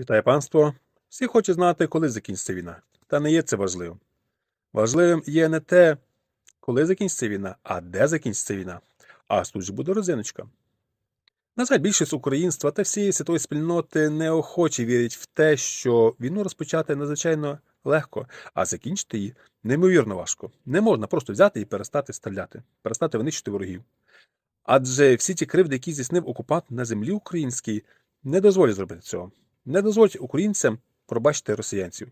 Вітаю панство. Всі хочуть знати, коли закінчиться війна. Та не є це важливим. Важливим є не те, коли закінчиться війна, а де закінчиться війна. А тут же буде розиночка. На жаль, більшість українства та всієї святої спільноти неохоче вірять в те, що війну розпочати надзвичайно легко, а закінчити її неймовірно важко. Не можна просто взяти і перестати стріляти, перестати винищити ворогів. Адже всі ті кривди, які здійснив окупант на землі українській, не дозволять зробити цього. Не дозволять українцям пробачити росіянців.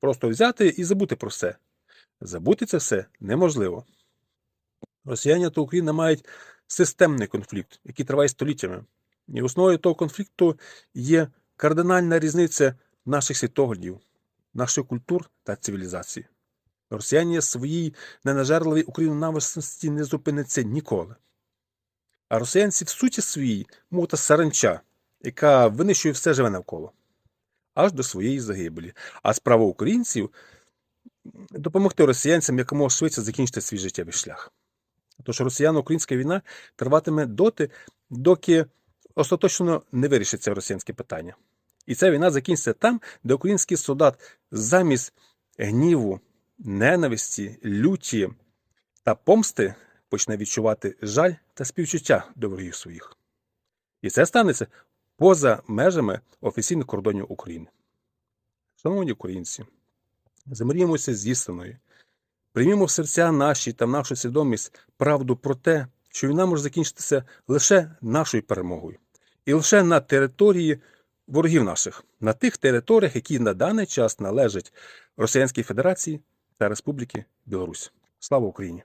Просто взяти і забути про все. Забути це все неможливо. Росіяни та Україна мають системний конфлікт, який триває століттями. І основою того конфлікту є кардинальна різниця наших світоглядів, наших культур та цивілізацій. Росіяни своїй ненажерливій українонависності не зупиняться ніколи. А росіянці в суті своїй, мов та саранча, яка винищує все живе навколо, аж до своєї загибелі. А справа українців допомогти росіянцям якомога швидше закінчити свій життєвий шлях. Тож росіяно-українська війна триватиме доти, доки остаточно не вирішиться росіянське питання. І ця війна закінчиться там, де український солдат замість гніву, ненависті, люті та помсти почне відчувати жаль та співчуття до ворогів своїх. І це станеться поза межами офіційних кордонів України. Шановні українці, замріємося з істиною. Приймімо в серця наші та нашу свідомість правду про те, що війна може закінчитися лише нашою перемогою, і лише на території ворогів наших, на тих територіях, які на даний час належать Росіянській Федерації та Республіки Білорусь. Слава Україні!